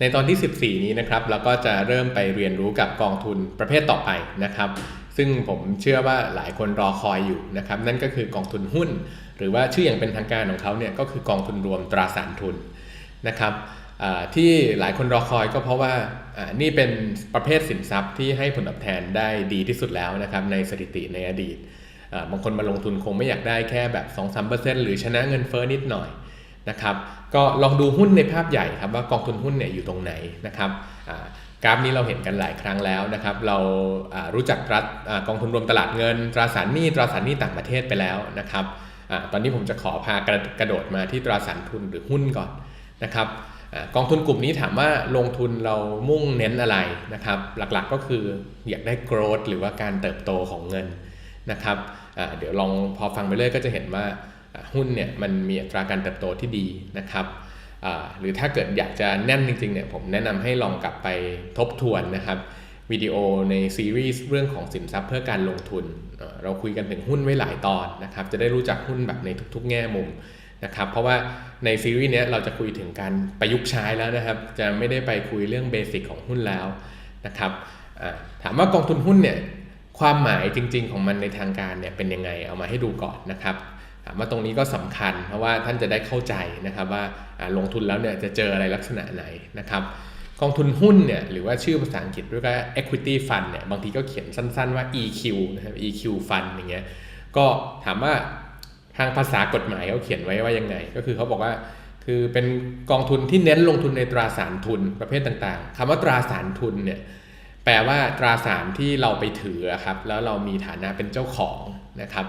ในตอนที่ 14 นี้นะครับเราก็จะเริ่มไปเรียนรู้กับกองทุนประเภทต่อไปนะครับ ซึ่งผมเชื่อว่าหลายคนรอคอยอยู่นะครับนั่นก็คือกองทุนหุ้น หรือว่าชื่ออย่างเป็นทางการของเขาเนี่ยก็คือกองทุนรวมตราสารทุนนะครับที่หลายคนรอคอยก็เพราะว่านี่เป็นประเภทสินทรัพย์ที่ให้ผลตอบแทนได้ดีที่สุดแล้วนะครับในสถิติในอดีตบางคนมาลงทุนคงไม่อยากได้แค่แบบ 2-3%หรือชนะเงินเฟอ้อนิดหน่อยนะครับ ก็ลองดูหุ้นในภาพใหญ่ครับว่ากองทุนหุ้นเนี่ยอยู่ตรงไหนนะครับกราฟนี้เราเห็นกันหลายครั้งแล้วนะครับ เรารู้จักตรากองทุนรวมตลาดเงิน ตราสารหนี้ตราสารหนี้ต่างประเทศไปแล้วนะครับอตอนนี้ผมจะขอพากระกระโดดมาที่ตราสารทุนหรือหุ้นก่อนนะครับกองทุนกลุ่มนี้ถามว่าลงทุนเรามุ่งเน้นอะไรนะครับ หลักๆก็คืออยากได้ growth หรือว่าการเติบโตของเงินนะครับเดี๋ยวลองพอฟังไปเรื่อยก็จะเห็นว่า หุ้นเนี่ยมันมีอัตราการเติบโตที่ดีนะครับหรือถ้าเกิดอยากจะแน่นจริงๆเนี่ยผมแนะนำให้ลองกลับไปทบทวนนะครับวิดีโอในซีรีส์เรื่องของสินทรัพย์เพื่อการลงทุน เราคุยกันถึงหุ้นไว้หลายตอนนะครับจะได้รู้จักหุ้นแบบในทุกๆ แง่มุมนะครับเพราะว่าในซีรีส์นี้เราจะคุยถึงการประยุกต์ใช้แล้วนะครับ จะไม่ได้ไปคุยเรื่องเบสิกของหุ้นแล้วนะครับถามว่ากองทุนหุ้นเนี่ยความหมายจริง ๆ ของมันในทางการเนี่ยเป็นยังไงเอามาให้ดูก่อนนะครับ ว่าตรงนี้ก็สำคัญเพราะว่าท่านจะได้เข้าใจนะครับว่าลงทุนแล้วเนี่ยจะเจออะไรลักษณะไหนนะครับกองทุนหุ้นเนี่ยหรือว่าชื่อภาษาอังกฤษเรียกว่า equity fund เนี่ยบางทีก็เขียนสั้นๆว่า EQ นะครับ EQ fund อย่างเงี้ยก็ถามว่าทางภาษากฎหมายเขาเขียนไว้ว่ายังไง ก็คือเขาบอกว่าคือเป็นกองทุนที่เน้นลงทุนในตราสารทุนประเภทต่างๆคำว่าตราสารทุนเนี่ยแปลว่าตราสารที่เราไปถือครับแล้วเรามีฐานะเป็นเจ้าของนะครับ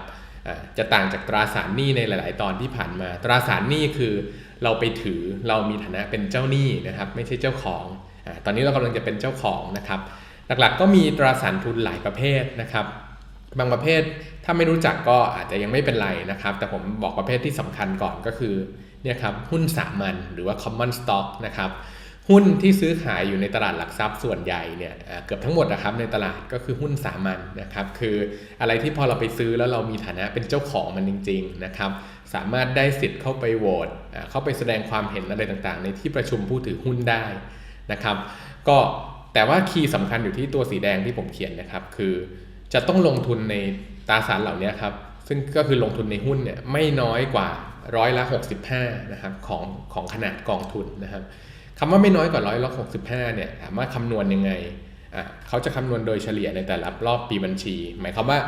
จะต่างจากตราสารหนี้ในหลาย ๆ ตอนที่ผ่านมา ตราสารหนี้คือเราไปถือเรามีฐานะเป็นเจ้าหนี้นะครับ ไม่ใช่เจ้าของอตอนนี้เรากำลังจะเป็นเจ้าของนะครับ หลัก ๆ ก็มีตราสารทุนหลายประเภทนะครับ บางประเภทถ้าไม่รู้จักก็อาจจะยังไม่เป็นไรนะครับ แต่ผมบอกประเภทที่สำคัญก่อนก็คือเนี่ยครับหุ้นสามัญหรือว่า common stock นะครับ หุ้นที่ซื้อขายอยู่ในตลาดหลักทรัพย์ส่วนใหญ่เนี่ยเกือบทั้งหมดนะครับในตลาดก็คือหุ้นสามัญนนะครับคืออะไรที่พอเราไปซื้อแล้วเรามีฐานะเป็นเจ้าของมันจริงๆนะครับสามารถได้สิทธิ์เข้าไปโหวตเข้าไปแสดงความเห็นอะไรต่างๆ ในที่ประชุมผู้ถือหุ้นได้นะครับ ก็แต่ว่าคีย์สำคัญอยู่ที่ตัวสีแดงที่ผมเขียนนะครับ คือจะต้องลงทุนในตราสารเหล่านี้ครับซึ่งก็คือลงทุนในหุ้นเนี่ยไม่น้อยกว่าร้อยละ65นะครับของของขนาดกองทุนนะครับ คำว่าไม่น้อยกว่าร้อยละ65เนี่ยถามว่าคำนวณยังไงอะเขาจะคำนวณโดยเฉลี่ยในแต่ละรอบปีบัญชี หมายความว่า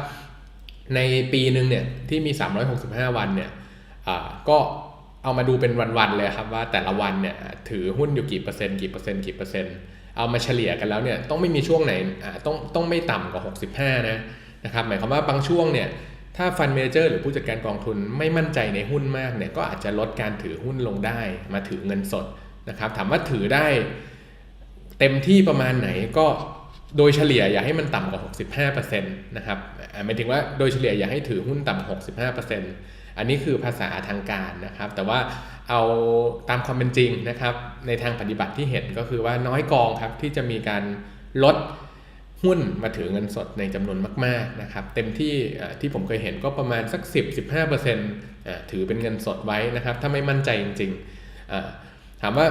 ในปีหนึ่งเนี่ยที่มี 365 วันเนี่ยอ่าก็เอามาดูเป็นวันๆเลยครับว่าแต่ละวันเนี่ยถือหุ้นอยู่กี่เปอร์เซ็นต์กี่เปอร์เซ็นต์กี่เปอร์เซ็นต์เอามาเฉลี่ยกันแล้วเนี่ยต้องไม่มีช่วงไหนต้องต้องไม่ต่ำกว่า 65 นะนะครับหมายความว่าบางช่วงเนี่ยถ้าฟันเมเจอร์หรือผู้จัดการกองทุนไม่มั่นใจในหุ้นมากเนี่ยก็อาจจะลดการถือหุ้นลงได้ มาถือเงินสด นะครับถามว่าถือได้เต็มที่ประมาณไหนก็โดยเฉลี่ยอย่าให้มันต่ำกว่า 65%นะครับหมายถึงว่าโดยเฉลี่ยอย่าให้ถือหุ้นต่ำกว่า65%อันนี้คือภาษาทางการนะครับ แต่ว่าเอาตามความเป็นจริงนะครับ ในทางปฏิบัติที่เห็นก็คือว่าน้อยกองครับที่จะมีการลดหุ้นมาถือเงินสดในจำนวนมากๆนะครับ เต็มที่ที่ผมเคยเห็นก็ประมาณสัก 10-15%ถือเป็นเงินสดไว้นะครับ ถ้าไม่มั่นใจจริงๆ ถามว่า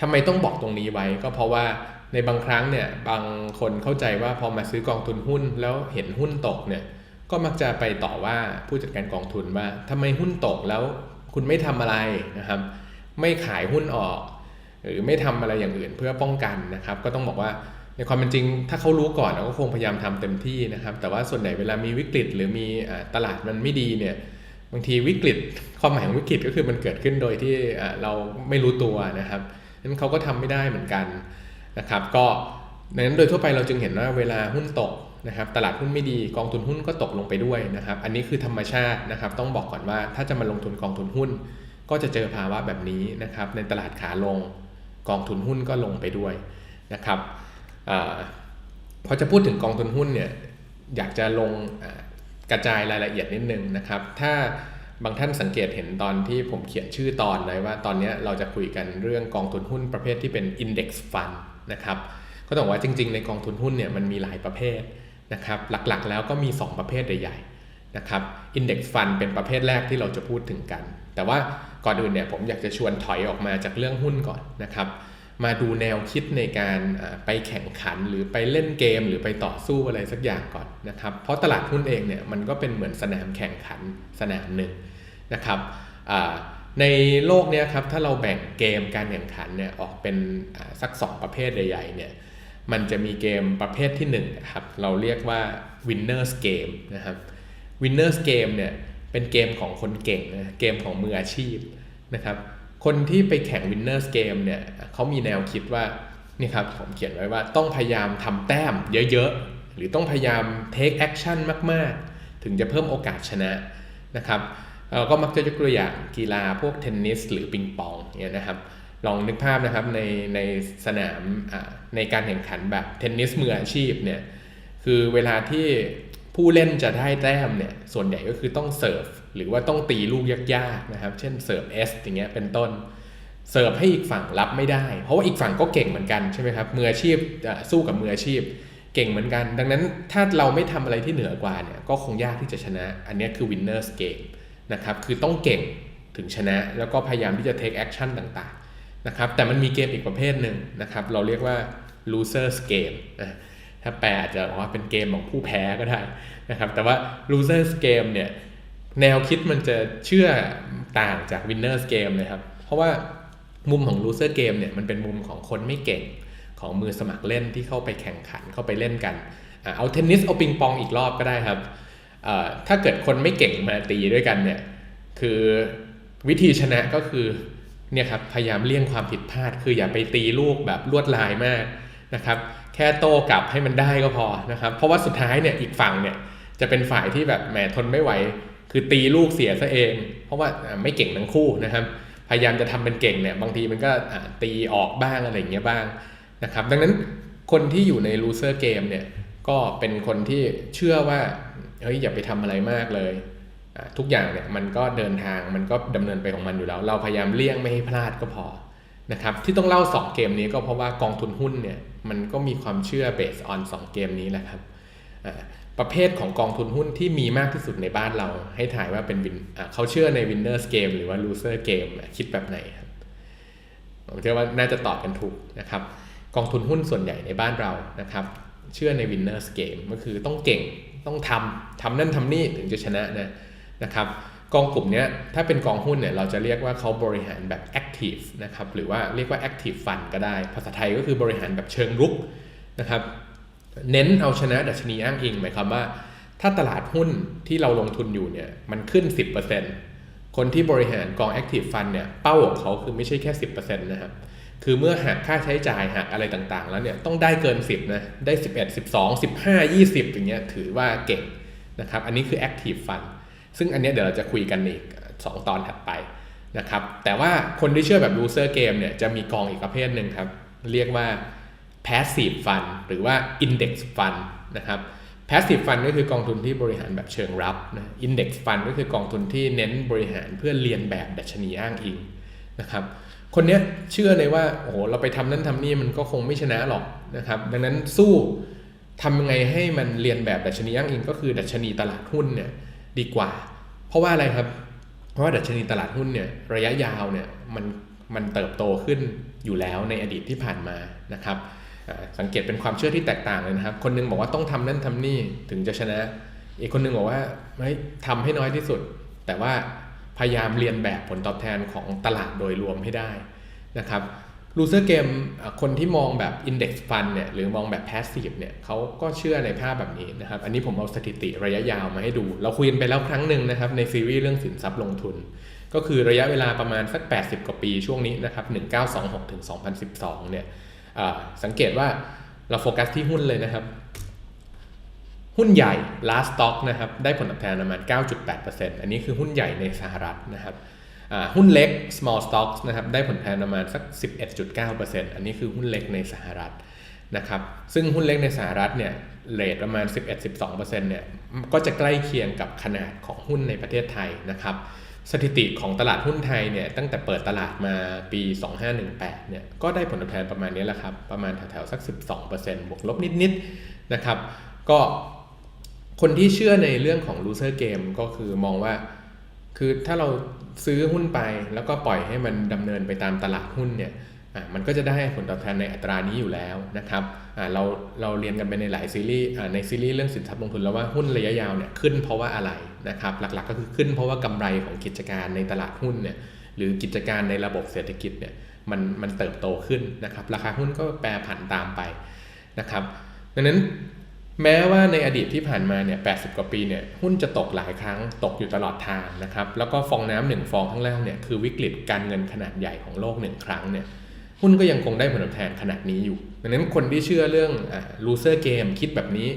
ทำไมต้องบอกตรงนี้ไว้ก็เพราะว่าในบางครั้งเนี่ยบางคนเข้าใจว่าพอมาซื้อกองทุนหุ้นแล้วเห็นหุ้นตกเนี่ยก็มักจะไปต่อว่าผู้จัดการกองทุนว่าทำไมหุ้นตกแล้วคุณไม่ทำอะไรนะครับ ไม่ขายหุ้นออก หรือไม่ทำอะไรอย่างอื่นเพื่อป้องกันนะครับ ก็ต้องบอกว่าในความเป็นจริง ถ้าเขารู้ก่อนเราก็คงพยายามทำเต็มที่นะครับ แต่ว่าส่วนใหญ่เวลามีวิกฤต หรือมีตลาดมันไม่ดีเนี่ย บางทีวิกฤตความหมายของวิกฤตก็คือมันเกิดขึ้นโดยที่เราไม่รู้ตัวนะครับนั้นเขาก็ทำไม่ได้เหมือนกันนะครับ ก็ดังนั้นโดยทั่วไปเราจึงเห็นว่าเวลาหุ้นตกนะครับ ตลาดหุ้นไม่ดีกองทุนหุ้นก็ตกลงไปด้วยนะครับ อันนี้คือธรรมชาตินะครับ ต้องบอกก่อนว่าถ้าจะมาลงทุนกองทุนหุ้น ก็จะเจอภาวะแบบนี้นะครับ ในตลาดขาลงกองทุนหุ้นก็ลงไปด้วยนะครับอพอจะพูดถึงกองทุนหุ้นเนี่ยอยากจะลง กระจายรายละเอียดนิดนึงนะครับ ถ้าบางท่านสังเกตเห็นตอนที่ผมเขียนชื่อตอนไว้ว่าตอนนี้เราจะคุยกันเรื่องกองทุนหุ้นประเภทที่เป็น Index Fund นะครับก็ต้องว่าจริง ๆ ในกองทุนหุ้นเนี่ยมันมีหลายประเภทนะครับหลักๆ แล้วก็มี 2 ประเภทใหญ่ๆนะครับ Index Fund เป็นประเภทแรกที่เราจะพูดถึงกัน แต่ว่าก่อนอื่นเนี่ยผมอยากจะชวนถอยออกมาจากเรื่องหุ้นก่อนนะครับ มาดูแนวคิดในการไปแข่งขันหรือไปเล่นเกมหรือไปต่อสู้อะไรสักอย่างก่อนนะครับ เพราะตลาดหุ้นเองเนี่ยมันก็เป็นเหมือนสนามแข่งขันสนามหนึ่งนะครับในโลกนี้ครับถ้าเราแบ่งเกมการแข่งขันเนี่ยออกเป็นสัก 2 ประเภทใหญ่ๆเนี่ยมันจะมีเกมประเภทที่1นะครับเราเรียกว่า winners game นะครับ winners game เนี่ยเป็นเกมของคนเก่งนะเกมของมืออาชีพนะครับ คนที่ไปแข่ง winners game เนี่ยเขามีแนวคิดว่านี่ครับผมเขียนไว้ว่าต้องพยายามทำแต้มเยอะๆ หรือต้องพยายาม take action มากๆ ถึงจะเพิ่มโอกาสชนะนะครับเราก็มักจะยกตัวอย่างกีฬาพวกเทนนิส หรือปิงปองเนี่ยนะครับลองนึกภาพนะครับในในสนามในการแข่งขันแบบเทนนิสมืออาชีพเนี่ยคือเวลาที่ผู้เล่นจะได้แต้มเนี่ยส่วนใหญ่ก็คือต้องเสิร์ฟ หรือว่าต้องตีลูกยากๆนะครับ เช่นเสิร์ฟเอสอย่างเงี้ยเป็นต้น เสิร์ฟให้อีกฝั่งรับไม่ได้ เพราะว่าอีกฝั่งก็เก่งเหมือนกันใช่ไหมครับมืออาชีพสู้กับมืออาชีพ เก่งเหมือนกัน ดังนั้นถ้าเราไม่ทำอะไรที่เหนือกว่าเนี่ยก็คงยากที่จะชนะ อันนี้คือ winners game นะครับคือต้องเก่งถึงชนะ แล้วก็พยายามที่จะ take action ต่างๆนะครับแต่มันมีเกมอีกประเภทหนึ่งนะครับเราเรียกว่า losers game นะถ้าแปลอาจจะว่าเป็นเกมของผู้แพ้ก็ได้นะครับแต่ว่า losers game เนี่ย แนวคิดมันจะเชื่อต่างจาก winners game เลยครับ เพราะว่ามุมของ loser game เนี่ยมันเป็นมุมของคนไม่เก่งของมือสมัครเล่นที่เข้าไปแข่งขันเข้าไปเล่นกัน เอาเทนนิสเอาปิงปองอีกรอบก็ได้ครับ ถ้าเกิดคนไม่เก่งมาตีด้วยกันเนี่ยคือวิธีชนะก็คือเนี่ยครับพยายามเลี่ยงความผิดพลาด คืออย่าไปตีลูกแบบลวดลายมากนะครับแค่โต้กลับให้มันได้ก็พอนะครับเพราะว่าสุดท้ายเนี่ยอีกฝั่งเนี่ยจะเป็นฝ่ายที่แบบแหมทนไม่ไหว คือตีลูกเสียซะเอง เพราะว่าไม่เก่งทั้งคู่นะครับ พยายามจะทำเป็นเก่งเนี่ยบางทีมันก็ตีออกบ้างอะไรอย่างเงี้ยบ้างนะครับ ดังนั้นคนที่อยู่ในลูเซอร์เกมเนี่ยก็เป็นคนที่เชื่อว่าเฮ้ยอย่าไปทำอะไรมากเลยทุกอย่างเนี่ยมันก็เดินทางมันก็ดำเนินไปของมันอยู่แล้ว เราพยายามเลี่ยงไม่ให้พลาดก็พอนะครับที่ต้องเล่า 2 เกมนี้ก็เพราะว่ากองทุนหุ้นเนี่ยมันก็มีความเชื่อเบสออน2เกมนี้แหละครับ ประเภทของกองทุนหุ้นที่มีมากที่สุดในบ้านเรา ให้ถ่ายว่าเป็นวินเขาเชื่อใน winners game หรือว่า loser game คิดแบบไหนครับผมเชื่อว่าน่าจะตอบกันถูกนะครับ กองทุนหุ้นส่วนใหญ่ในบ้านเรานะครับ เชื่อใน winners game ก็คือต้องเก่งต้องทำทำนั่นทำนี่ถึงจะชนะนะนะครับ กองกลุ่มนี้ถ้าเป็นกองหุ้นเนี่ยเราจะเรียกว่าเขาบริหารแบบ active นะครับหรือว่าเรียกว่า active fund ก็ได้ ภาษาไทยก็คือบริหารแบบเชิงรุกนะครับ เน้นเอาชนะดัชนีอ้างอิงหมายความว่า ถ้าตลาดหุ้นที่เราลงทุนอยู่เนี่ยมันขึ้น 10%คนที่บริหารกอง active fund เนี่ยเป้าของเขาคือไม่ใช่แค่ 10%นะครับคือเมื่อหักค่าใช้จ่ายหักอะไรต่างๆ แล้วเนี่ยต้องได้เกิน 10นะได้ 11 12 15 20 อย่างเงี้ยถือว่าเก่งนะครับอันนี้คือ active fund ซึ่งอันนี้เดี๋ยวเราจะคุยกันอีก 2 ตอนถัดไปนะครับแต่ว่าคนที่เชื่อแบบ loser game เนี่ยจะมีกองอีกประเภทหนึ่งครับ เรียกว่า passive fund หรือว่า index fund นะครับ passive fund ก็คือกองทุนที่บริหารแบบเชิงรับนะ index fund ก็คือกองทุนที่เน้นบริหารเพื่อเรียนแบบดัชนีอ้างอิงนะครับคนนี้เชื่อเลยว่าโอ้โหเราไปทำนั่นทำนี่มันก็คงไม่ชนะหรอกนะครับ ดังนั้นสู้ทำยังไงให้มันเรียนแบบดัชนีอ้างอิงก็คือดัชนีตลาดหุ้นเนี่ยดีกว่า เพราะว่าอะไรครับ เพราะว่าดัชนีตลาดหุ้นเนี่ยระยะยาวเนี่ยมันมันเติบโตขึ้นอยู่แล้วในอดีตที่ผ่านมานะครับ สังเกตเป็นความเชื่อที่แตกต่างเลยนะครับ คนนึงบอกว่าต้องทำนั่นทำนี่ถึงจะชนะ อีกคนนึงบอกว่าไม่ทำให้น้อยที่สุด แต่ว่าพยายามเรียนแบบผลตอบแทนของตลาดโดยรวมให้ได้นะครับลูเซอร์เกมคนที่มองแบบ Index Fund เนี่ยหรือมองแบบ Passive เนี่ยเขาก็เชื่อในภาพแบบนี้นะครับ อันนี้ผมเอาสถิติระยะยาวมาให้ดู เราคุยกันไปแล้วครั้งหนึ่งนะครับ ในซีรีส์เรื่องสินทรัพย์ลงทุน ก็คือระยะเวลาประมาณสัก 80 กว่าปีช่วงนี้นะครับ 1926ถึง2012 เนี่ย สังเกตว่าเราโฟกัสที่หุ้นเลยนะครับ หุ้นใหญ่ last stock นะครับได้ผลตอบแทนประมาณ 9.8%อันนี้คือหุ้นใหญ่ในสหรัฐนะครับหุ้นเล็ก small stocks นะครับได้ผลตอบแทนประมาณสัก 11.9%อันนี้คือหุ้นเล็กในสหรัฐนะครับซึ่งหุ้นเล็กในสหรัฐเนี่ยเรทประมาณ 11-12%เนี่ยก็จะใกล้เคียงกับขนาดของหุ้นในประเทศไทยนะครับ สถิติของตลาดหุ้นไทยเนี่ยตั้งแต่เปิดตลาดมาปี 2518เนี่ยก็ได้ผลตอบแทนประมาณนี้แหละครับ ประมาณแถวๆสัก 12%บวกลบนิดๆนะครับ ก็คนที่เชื่อในเรื่องของ loser game ก็คือมองว่า คือถ้าเราซื้อหุ้นไปแล้วก็ปล่อยให้มันดำเนินไปตามตลาดหุ้นเนี่ย มันก็จะได้ผลตอบแทนในอัตรานี้อยู่แล้วนะครับเราเราเรียนกันไปในหลายซีรีส์ในซีรีส์เรื่องสินทรัพย์ลงทุนแล้วว่าหุ้นระยะยาวเนี่ยขึ้นเพราะว่าอะไรนะครับหลักๆก็คือขึ้นเพราะว่ากำไรของกิจการในตลาดหุ้นเนี่ยหรือกิจการในระบบเศรษฐกิจเนี่ยมันมันเติบโตขึ้นนะครับราคาหุ้นก็แปรผันตามไปนะครับดังนั้นแม้ว่าในอดีตที่ผ่านมาเนี่ย80กว่าปีเนี่ยหุ้นจะตกหลายครั้งตกอยู่ตลอดทางนะครับแล้วก็ฟองน้ำหนึ่งฟองข้างล่างเนี่ยคือวิกฤตการเงินขนาดใหญ่ของโลกหนึ่งครั้งเนี่ย หุ้นก็ยังคงได้ผลตอบแทนขนาดนี้อยู่ ดังนั้นคนที่เชื่อเรื่องอ่า loser game คิดแบบนี้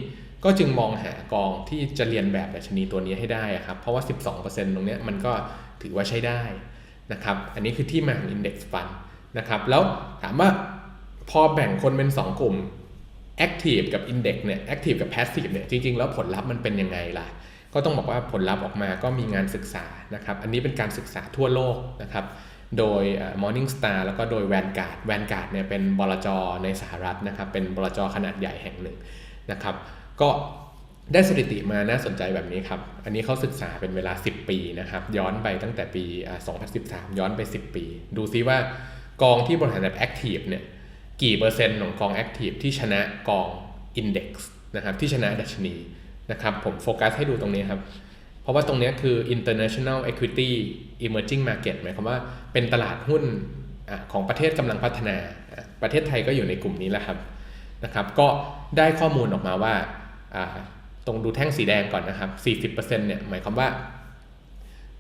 ก็จึงมองหากองที่จะเรียนแบบดัชนีตัวนี้ให้ได้ครับ เพราะว่า 12%ตรงนี้มันก็ถือว่าใช้ได้นะครับ อันนี้คือที่มาของ index fund นะครับ แล้วถามว่าพอแบ่งคนเป็น 2 กลุ่ม active กับ index เนี่ย active กับ passive เนี่ย จริง ๆ แล้วผลลัพธ์มันเป็นยังไงล่ะ ก็ต้องบอกว่าผลลัพธ์ออกมาก็มีงานศึกษานะครับ อันนี้เป็นการศึกษาทั่วโลกนะครับ โดย Morningstar แล้วก็โดย Vanguard Vanguard เนี่ยเป็นบลจในสหรัฐนะครับ เป็นบลจขนาดใหญ่แห่งหนึ่งนะครับ ก็ได้สถิติมาน่าสนใจแบบนี้ครับ อันนี้เขาศึกษาเป็นเวลา 10 ปีนะครับ ย้อนไปตั้งแต่ปี 2013 ย้อนไป 10 ปี ดูซิว่ากองที่บริหารแบบ active เนี่ยกี่เปอร์เซ็นต์ของกอง Active ที่ชนะกอง Index นะครับที่ชนะดัชนีนะครับผมโฟกัสให้ดูตรงนี้ครับ เพราะว่าตรงนี้คือ international equity emerging market หมายความว่าเป็นตลาดหุ้นของประเทศกำลังพัฒนา ประเทศไทยก็อยู่ในกลุ่มนี้แหละครับนะครับ ก็ได้ข้อมูลออกมาว่าตรงดูแท่งสีแดงก่อนนะครับ 40%เนี่ยหมายความว่า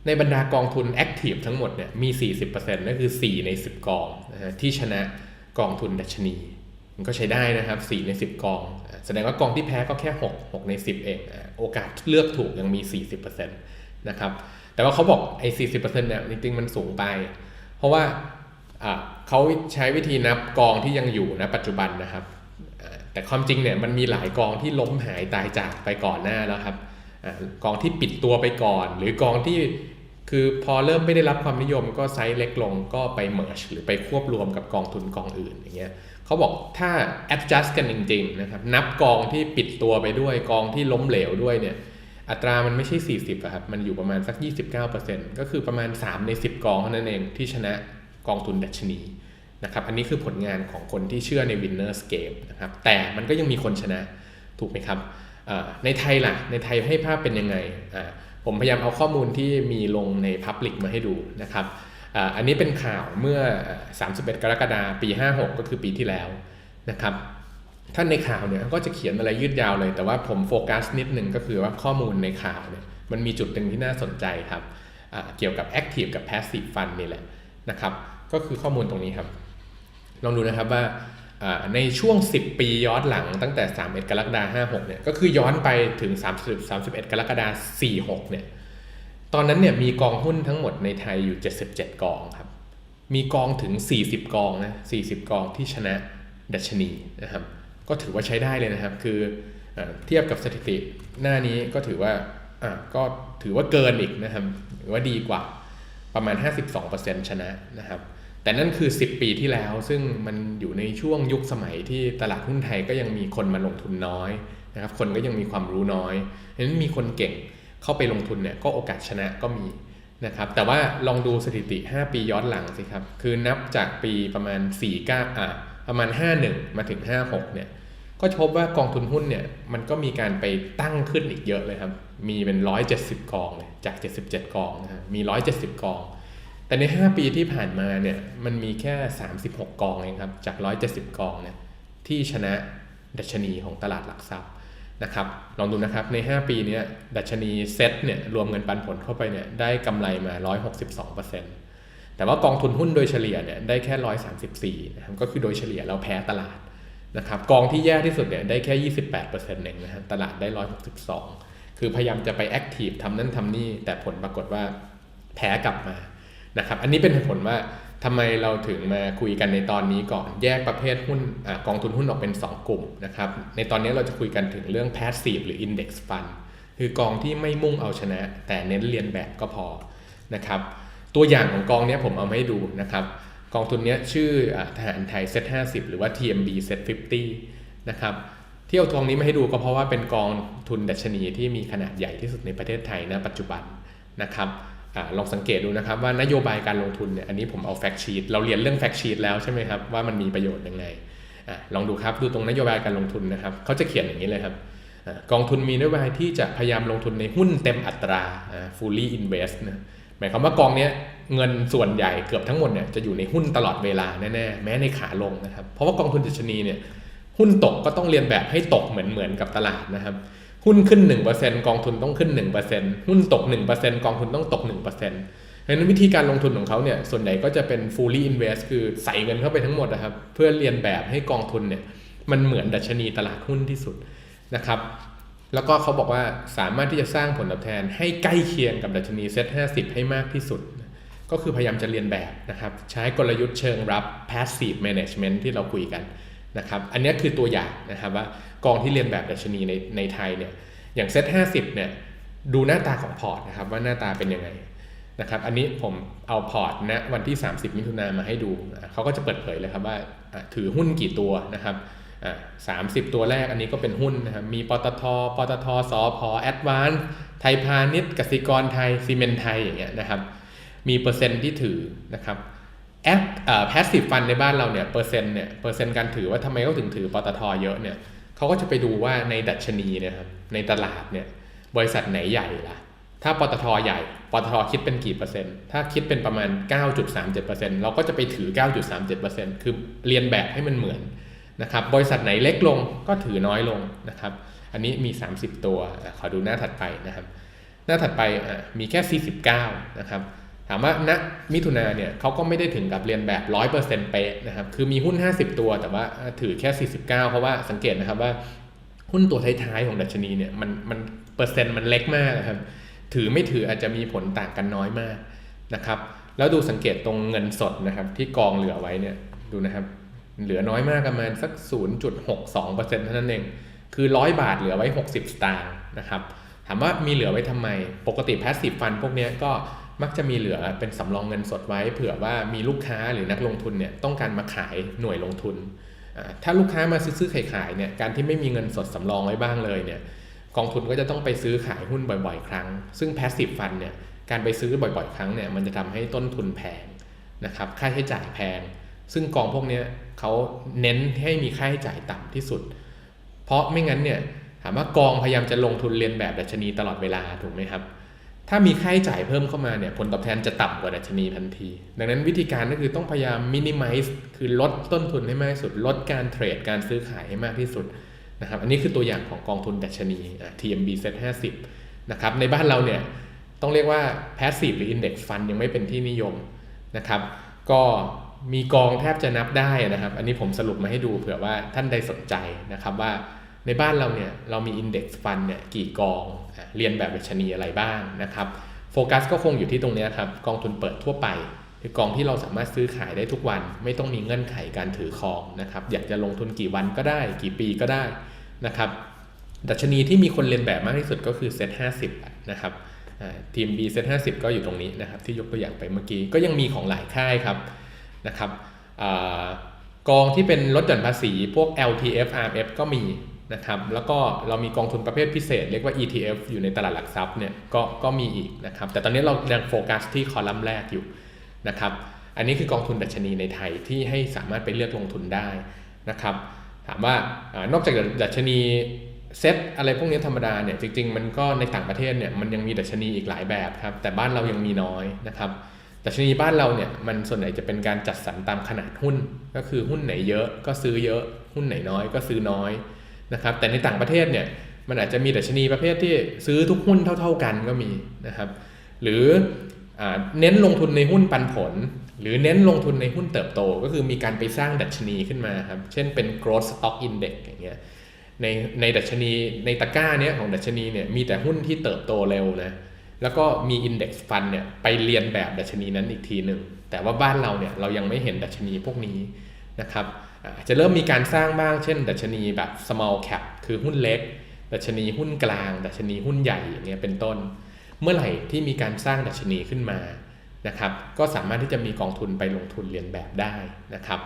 ในบรรดากองทุน Active ทั้งหมดเนี่ยมี 40%นั่นคือ 4 ใน 10 กองที่ชนะกองทุนดัชนี ก็ใช้ได้นะครับ 4 ใน 10 กอง แสดงว่ากองที่แพ้ก็แค่ 6 6 ใน 10 เองโอกาสเลือกถูกยังมี 40%นะครับ แต่ว่าเขาบอกไอ้40%เนี่ยจริงๆมันสูงไป เพราะว่าเขาใช้วิธีนับกองที่ยังอยู่นะปัจจุบันนะครับ แต่ความจริงเนี่ยมันมีหลายกองที่ล้มหายตายจากไปก่อนหน้าแล้วครับอกองที่ปิดตัวไปก่อน หรือกองที่ คือพอเริ่มไม่ได้รับความนิยมก็ไซส์เล็กลงก็ไป merge หรือไปควบรวมกับกองทุนกองอื่นอย่างเงี้ยเขาบอกถ้า adjust กันจริงๆนะครับนับกองที่ปิดตัวไปด้วยกองที่ล้มเหลวด้วยเนี่ยอัตรามันไม่ใช่ 40อะครับมันอยู่ประมาณสัก 29%ก็คือประมาณ 3 ใน 10 กองเท่านั้นเองที่ชนะกองทุนดัชนีนะครับอันนี้คือผลงานของคนที่เชื่อใน winners game นะครับแต่มันก็ยังมีคนชนะถูกไหมครับในไทยล่ะในไทยให้ภาพเป็นยังไงอ่า ผมพยายามเอาข้อมูลที่มีลงใน Public มาให้ดูนะครับอันนี้เป็นข่าวเมื่อ 31 กรกฎาคมปี 56 ก็คือปีที่แล้วนะครับท่านในข่าวเนี่ยก็จะเขียนอะไรยืดยาวเลย แต่ว่าผมโฟกัสนิดนึงก็คือว่าข้อมูลในข่าวเนี่ยมันมีจุดหนึ่งที่น่าสนใจครับเกี่ยวกับ Active กับ Passive Fund นี่แหละนะครับก็คือข้อมูลตรงนี้ครับ ลองดูนะครับว่า ในช่วง 10 ปีย้อนหลังตั้งแต่ 31 กรกฎาคม56 เนี่ย ก็คือย้อนไปถึง 30 31 กรกฎาคม46 เนี่ย ตอนนั้นเนี่ยมีกองหุ้นทั้งหมดในไทยอยู่ 77 กองครับ มีกองถึง 40 กองนะ 40 กองที่ชนะดัชนีนะครับ ก็ถือว่าใช้ได้เลยนะครับ คือเอเทียบกับสถิติหน้านี้ก็ถือว่าอะก็ถือว่าเกินอีกนะครับ หรือว่าดีกว่าประมาณ 52%ชนะนะครับ แต่นั่นคือ 10 ปีที่แล้ว ซึ่งมันอยู่ในช่วงยุคสมัยที่ตลาดหุ้นไทยก็ยังมีคนมาลงทุนน้อยนะครับคนก็ยังมีความรู้น้อยฉะนั้นมีคนเก่งเข้าไปลงทุนเนี่ยก็โอกาสชนะก็มีนะครับแต่ว่าลองดูสถิติ 5 ปีย้อนหลังสิครับคือนับจากปีประมาณ 49อะประมาณ 51 มาถึง 56เนี่ยก็พบว่ากองทุนหุ้นเนี่ยมันก็มีการไปตั้งขึ้นอีกเยอะเลยครับ มีเป็น 170 กองเลยจาก 77 กองนะฮะมี 170 กอง แต่ใน 5 ปีที่ผ่านมาเนี่ยมันมีแค่ 36 กองเองครับจาก 170 กองเนี่ยที่ชนะดัชนีของตลาดหลักทรัพย์นะครับลองดูนะครับใน 5 ปีนี้ดัชนีเซ็ตเนี่ยรวมเงินปันผลเข้าไปเนี่ยได้กำไรมา 162%แต่ว่ากองทุนหุ้นโดยเฉลี่ยเนี่ยได้แค่ 134นะครับก็คือโดยเฉลี่ยเราแพ้ตลาดนะครับกองที่แย่ที่สุดเนี่ยได้แค่ 28%เองนะฮะตลาดได้ 162 คือพยายามจะไปแอคทีฟทำนั่นทำนี่แต่ผลปรากฏว่าแพ้กลับมา นะครับ อันนี้เป็นเหตุผลว่าทำไมเราถึงมาคุยกันในตอนนี้ก่อนแยกประเภทหุ้นอกองทุนหุ้นออกเป็น 2 กลุ่มนะครับ ในตอนนี้เราจะคุยกันถึงเรื่อง passive หรือ index fund คือกองที่ไม่มุ่งเอาชนะ แต่เน้นเรียนแบบก็พอนะครับ ตัวอย่างของกองนี้ผมเอามาให้ดูนะครับ กองทุนนี้ชื่ออาทหารไทย Set 50หรือว่า TMB Set 50นะครับที่เอาทองนี้มาให้ดูก็เพราะว่าเป็นกองทุนดัชนีที่มีขนาดใหญ่ที่สุดในประเทศไทยณปัจจุบันนะครับ ลองสังเกตดูนะครับว่านโยบายการลงทุนเนี่ยอันนี้ผมเอาแฟกชีตเราเรียนเรื่องแฟกชีตแล้วใช่ไหมครับว่ามันมีประโยชน์ยังไงอลองดูครับดูตรงนโยบายการลงทุนนะครับเขาจะเขียนอย่างนี้เลยครับอกองทุนมีนโยบายที่จะพยายามลงทุนในหุ้นเต็มอัตรา fully invest นะหมายความว่ากองนี้เงินส่วนใหญ่เกือบทั้งหมดเนี่ยจะอยู่ในหุ้นตลอดเวลาแน่ๆแม้ในขาลงนะครับเพราะว่ากองทุนดัชนีเนี่ยหุ้นตกก็ต้องเรียนแบบให้ตกเหมือนเหมือนกับตลาดนะครับ หุ้นขึ้น 1%กองทุนต้องขึ้น 1%หุ้นตก 1%กองทุนต้องตก 1%เพราะฉะนั้นวิธีการลงทุนของเขาเนี่ยส่วนใหญ่ก็จะเป็น fully invest คือใส่เงินเข้าไปทั้งหมดนะครับ เพื่อเรียนแบบให้กองทุนเนี่ยมันเหมือนดัชนีตลาดหุ้นที่สุดนะครับ แล้วก็เขาบอกว่าสามารถที่จะสร้างผลตอบแทนให้ใกล้เคียงกับดัชนีเซ็ต50ให้มากที่สุด ก็คือพยายามจะเรียนแบบนะครับ ใช้กลยุทธ์เชิงรับ passive management ที่เราคุยกัน นะครับอันนี้คือตัวอย่างนะครับว่ากองที่เรียนแบบดัชนีในในไทยเนี่ยอย่างเซ็ต50เนี่ยดูหน้าตาของพอร์ตนะครับว่าหน้าตาเป็นยังไงนะครับอันนี้ผมเอาพอร์ตณนะวันที่ 30 มิถุนามาให้ดู เขาก็จะเปิดเผยเลยครับว่าถือหุ้นกี่ตัวนะครับสามสิบตัวแรกอันนี้ก็เป็นหุ้นนะครับมีปตทปตทสอพอแอดวานซ์ไทยพาณิชย์กสิกรไทยซีเมนไทยอย่างเงี้ยนะครับมีเปอร์เซ็นต์ที่ถือนะครับ แอปแพสซีฟฟันในบ้านเราเนี่ยเปอร์เซ็นต์เนี่ยเปอร์เซ็นต์การถือว่าทำไมเขาถึงถือปตทเยอะเนี่ยเขาก็จะไปดูว่าในดัชนีนะครับในตลาดเนี่ยบริษัทไหนใหญ่ล่ะ ถ้าปตทใหญ่ปตทคิดเป็นกี่เปอร์เซ็นต์ถ้าคิดเป็นประมาณ 9.37%เราก็จะไปถือ 9.37%คือเรียนแบบให้มันเหมือนนะครับบริษัทไหนเล็กลงก็ถือน้อยลงนะครับอันนี้มี 30 ตัวขอดูหน้าถัดไปนะครับหน้าถัดไปมีแค่ 49 นะครับามว่าณมิถุนาเนี่ยเขาก็ไม่ได้ถึงกับเรียนแบบ 100%เป๊ะนะครับ คือมีหุ้น 50 ตัวแต่ว่าถือแค่ 49 เพราะว่าสังเกตนะครับว่าหุ้นตัวท้ายๆของดัชนีเนี่ยมันมันเปอร์เซ็นต์มันเล็กมากครับ ถือไม่ถืออาจจะมีผลต่างกันน้อยมากนะครับ แล้วดูสังเกตตรงเงินสดนะครับ ที่กองเหลือไว้เนี่ยดูนะครับ เหลือน้อยมากประมาณสัก 0.62%เท่านั้นเอง คือ 100 บาทเหลือไว้ 60 สตางค์นะครับ ถามว่ามีเหลือไว้ทำไม ปกติแพสซีฟฟันพวกนี้ก็ มักจะมีเหลือเป็นสำรองเงินสดไว้ เผื่อว่ามีลูกค้าหรือนักลงทุนเนี่ยต้องการมาขายหน่วยลงทุน ถ้าลูกค้ามาซื้อขายเนี่ยการที่ไม่มีเงินสดสำรองไว้บ้างเลยเนี่ยกองทุนก็จะต้องไปซื้อขายหุ้นบ่อยๆ ครั้ง ซึ่งแพสซีฟฟันเนี่ยการไปซื้อบ่อยๆ ครั้งเนี่ยมันจะทำให้ต้นทุนแพงนะครับค่าใช้จ่ายแพง ซึ่งกองพวกนี้เขาเน้นให้มีค่าใช้จ่ายต่ำที่สุด เพราะไม่งั้นเนี่ยถามว่ากองพยายามจะลงทุนเรียนแบบดัชนีตลอดเวลาถูกไหมครับ ถ้ามีค่าใช้จ่ายเพิ่มเข้ามาเนี่ยผลตอบแทนจะต่ำกว่าดัชนีทันที ดังนั้นวิธีการก็คือต้องพยายามมินิมัลคือลดต้นทุนให้มากที่สุด ลดการเทรดการซื้อขายให้มากที่สุดนะครับอันนี้คือตัวอย่างของกองทุนดัชนี TMB Set 50นะครับในบ้านเราเนี่ยต้องเรียกว่า Passive หรือ Index Fund ยังไม่เป็นที่นิยมนะครับก็มีกองแทบจะนับได้นะครับ อันนี้ผมสรุปมาให้ดูเผื่อว่าท่านใดสนใจนะครับว่า ในบ้านเราเนี่ยเรามี Index Fund เนี่ยกี่กองเรียนแบบดัชนีอะไรบ้างนะครับโฟกัสก็คงอยู่ที่ตรงนี้ครับกองทุนเปิดทั่วไปคือกองที่เราสามารถซื้อขายได้ทุกวัน ไม่ต้องมีเงื่อนไขการถือครองนะครับอยากจะลงทุนกี่วันก็ได้ กี่ปีก็ได้นะครับดัชนีที่มีคนเรียนแบบมากที่สุดก็คือเซ็ต50นะครับทีม B เซ็ต50ก็อยู่ตรงนี้นะครับที่ยกตัวอย่างไปเมื่อกี้ก็ยังมีของหลายค่ายครับนะครับกองที่เป็นลดหย่อนภาษีพวก LTF RMF ก็มี นะครับแล้วก็เรามีกองทุนประเภทพิเศษ เรียกว่า ETF อยู่ในตลาดหลักทรัพย์เนี่ยก็ก็มีอีกนะครับแต่ตอนนี้เรายังโฟกัสที่คอลัมน์แรกอยู่นะครับอันนี้คือกองทุนดัชนีในไทยที่ให้สามารถไปเลือกลงทุนได้นะครับถามว่านอกจากดัชนีเซตอะไรพวกนี้ธรรมดาเนี่ยจริงๆ มันก็ในต่างประเทศเนี่ยมันยังมีดัชนีอีกหลายแบบครับแต่บ้านเรายังมีน้อยนะครับดัชนีบ้านเราเนี่ยมันส่วนใหญ่จะเป็นการจัดสรรตามขนาดหุ้น ก็คือหุ้นไหนเยอะก็ซื้อเยอะ หุ้นไหนน้อยก็ซื้อน้อย นะครับแต่ในต่างประเทศเนี่ยมันอาจจะมีดัชนีประเภทที่ซื้อทุกหุ้นเท่า ๆกันก็มีนะครับ หรือเน้นลงทุนในหุ้นปันผล หรือเน้นลงทุนในหุ้นเติบโต ก็คือมีการไปสร้างดัชนีขึ้นมาครับเช่นเป็น growth stock index อย่างเงี้ยในในดัชนีในตะกร้าเนี้ยของดัชนีเนี่ยมีแต่หุ้นที่เติบโตเร็วนะแล้วก็มี Index Fund เนี่ยไปเรียนแบบดัชนีนั้นอีกทีหนึ่งแต่ว่าบ้านเราเนี่ยเรายังไม่เห็นดัชนีพวกนี้นะครับ จะเริ่มมีการสร้างบ้าง เช่น ดัชนีแบบ small cap คือหุ้นเล็ก ดัชนีหุ้นกลาง ดัชนีหุ้นใหญ่อย่างเงี้ยเป็นต้น เมื่อไหร่ที่มีการสร้างดัชนีขึ้นมานะครับก็สามารถที่จะมีกองทุนไปลงทุนเรียนแบบได้นะครับ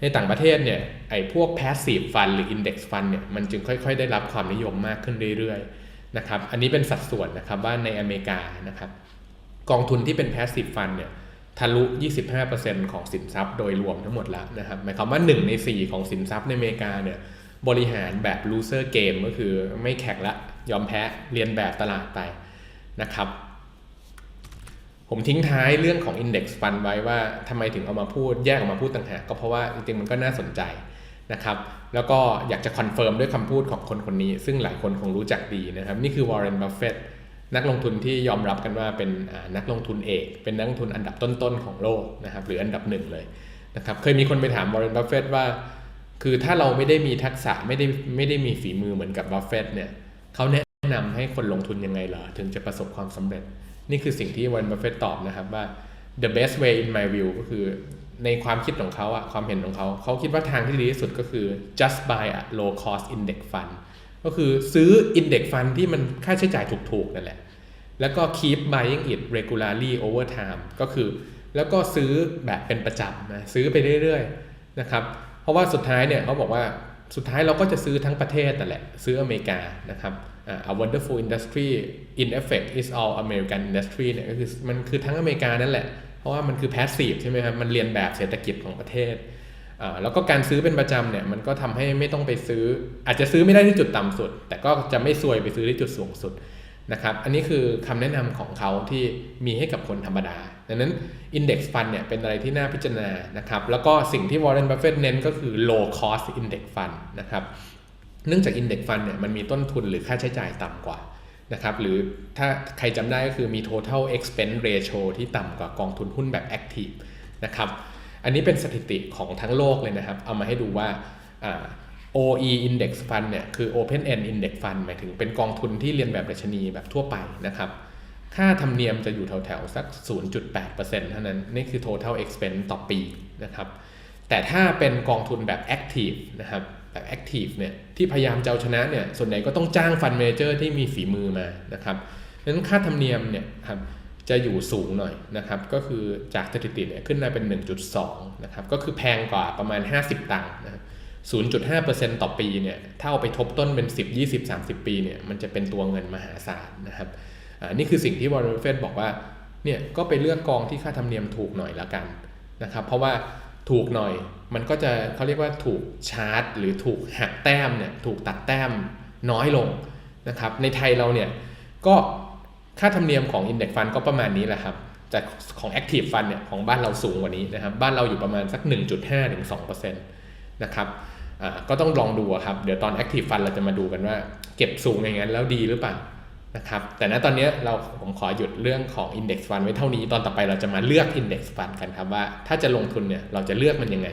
ในต่างประเทศเนี่ยไอ้พวก passive fund หรือ index fund เนี่ยมันจึงค่อย ๆ ได้รับความนิยมมากขึ้นเรื่อยๆนะครับอันนี้เป็นสัดส่วนนะครับว่าในอเมริกานะครับกองทุนที่เป็น passive fund เนี่ย ทะลุ 25%ของสินทรัพย์โดยรวมทั้งหมดแล้วนะครับหมายความว่า 1 ใน 4 ของสินทรัพย์ในอเมริกาเนี่ยบริหารแบบ loser game ก็คือไม่แข่งละยอมแพ้เรียนแบบตลาดไปนะครับ ผมทิ้งท้ายเรื่องของ Index Fund ไว้ว่าทำไมถึงเอามาพูดแยกออกมาพูดต่างหากก็เพราะว่าจริงๆมันก็น่าสนใจนะครับ แล้วก็อยากจะคอนเฟิร์มด้วยคำพูดของคนคนนี้ ซึ่งหลายคนคงรู้จักดีนะครับ นี่คือวอร์เรนบัฟเฟต นักลงทุนที่ยอมรับกันว่าเป็นนักลงทุนเอก เป็นนักลงทุนอันดับต้นๆของโลกนะครับหรืออันดับหนึ่งเลยนะครับเคยมีคนไปถามวอร์เรนบัฟเฟตว่า คือถ้าเราไม่ได้มีทักษะไม่ได้ไม่ได้มีฝีมือเหมือนกับบัฟเฟตเนี่ยเขาแนะนำให้คนลงทุนยังไงเหรอถึงจะประสบความสำเร็จ นี่คือสิ่งที่วอร์เรนบัฟเฟตตอบนะครับว่า the best way in my view ก็คือในความคิดของเขาอะความเห็นของเขาเขาคิดว่าทางที่ดีที่สุดก็คือ just buy a low cost index fund ก็คือซื้อ index fund ที่มันค่าใช้จ่ายถูกๆนั่นแหละ แล้วก็ keep buying it regularly over time ก็คือ แล้วก็ซื้อแบบเป็นประจำนะซื้อไปเรื่อยๆนะครับเพราะว่าสุดท้ายเนี่ยเขาบอกว่าสุดท้ายเราก็จะซื้อทั้งประเทศนั่แหละซื้ออเมริกานะครับอ่า a wonderful industry in effect is all American industry เนี่ยก็คือมันคือทั้งอเมริกานั่นแหละ เพราะว่ามันคือ passive ใช่ไหมครับมันเรียนแบบเศรษฐกิจของประเทศอ่าแล้วก็การซื้อเป็นประจำเนี่ยมันก็ทำให้ไม่ต้องไปซื้อ อาจจะซื้อไม่ได้ที่จุดต่ำสุด แต่ก็จะไม่ซวยไปซื้อที่จุดสูงสุด นะครับอันนี้คือคำแนะนำของเขาที่มีให้กับคนธรรมดา ดังนั้น Index Fund เนี่ยเป็นอะไรที่น่าพิจารณานะครับแล้วก็สิ่งที่ Warren Buffett เน้นก็คือ low cost index fund นะครับเนื่องจาก Index Fund เนี่ยมันมีต้นทุนหรือค่าใช้จ่ายต่ำกว่านะครับหรือถ้าใครจำได้ก็คือมี total expense ratio ที่ต่ำกว่ากองทุนหุ้นแบบ active นะครับอันนี้เป็นสถิติของทั้งโลกเลยนะครับ เอามาให้ดูว่า OE Index Fund เนี่ยคือ Open End Index Fund หมายถึงเป็นกองทุนที่เรียนแบบดัชนีแบบทั่วไปนะครับ ค่าธรรมเนียมจะอยู่แถวๆสัก 0.8%เท่านั้น นี่คือ total expense ต่อปีนะครับ แต่ถ้าเป็นกองทุนแบบ active นะครับแบบ active เนี่ยที่พยายามจะเอาชนะเนี่ยส่วนใหญ่ก็ต้องจ้างฟันเมเจอร์ที่มีฝีมือมานะครับดังนั้นค่าธรรมเนียมเนี่ยครับจะอยู่สูงหน่อยนะครับ ก็คือจากสถิติเนี่ยขึ้นมาเป็น 1.2 นะครับ ก็คือแพงกว่าประมาณ 50 ตังค์นะครับ 0.5%ต่อปีเนี่ยถ้าเอาไปทบต้นเป็น 10 20 30 ปีเนี่ยมันจะเป็นตัวเงินมหาศาลนะครับอ่านี่คือสิ่งที่วอร์เรนเฟดบอกว่าเนี่ยก็ไปเลือกกองที่ค่าธรรมเนียมถูกหน่อยละกันนะครับเพราะว่าถูกหน่อยมันก็จะเขาเรียกว่าถูกชาร์จ หรือถูกหักแต้มเนี่ยถูกตัดแต้มน้อยลงนะครับในไทยเราเนี่ยก็ค่าธรรมเนียมของ Index Fund ก็ประมาณนี้แหละครับแต่ของ Active Fund เนี่ยของบ้านเราสูงกว่านี้นะครับบ้านเราอยู่ประมาณสัก 1.5-2%นะครับ ก็ต้องลองดูครับ เดี๋ยวตอน Active Fund เราจะมาดูกันว่า เก็บสูงอย่างนั้นแล้วดีหรือเปล่านะครับแต่ณตอนนี้เราผมขอหยุดเรื่องของ Index Fund ไว้เท่านี้ตอนต่อไปเราจะมาเลือก Index Fund กันครับว่าถ้าจะลงทุนเนี่ยเราจะเลือกมันยังไง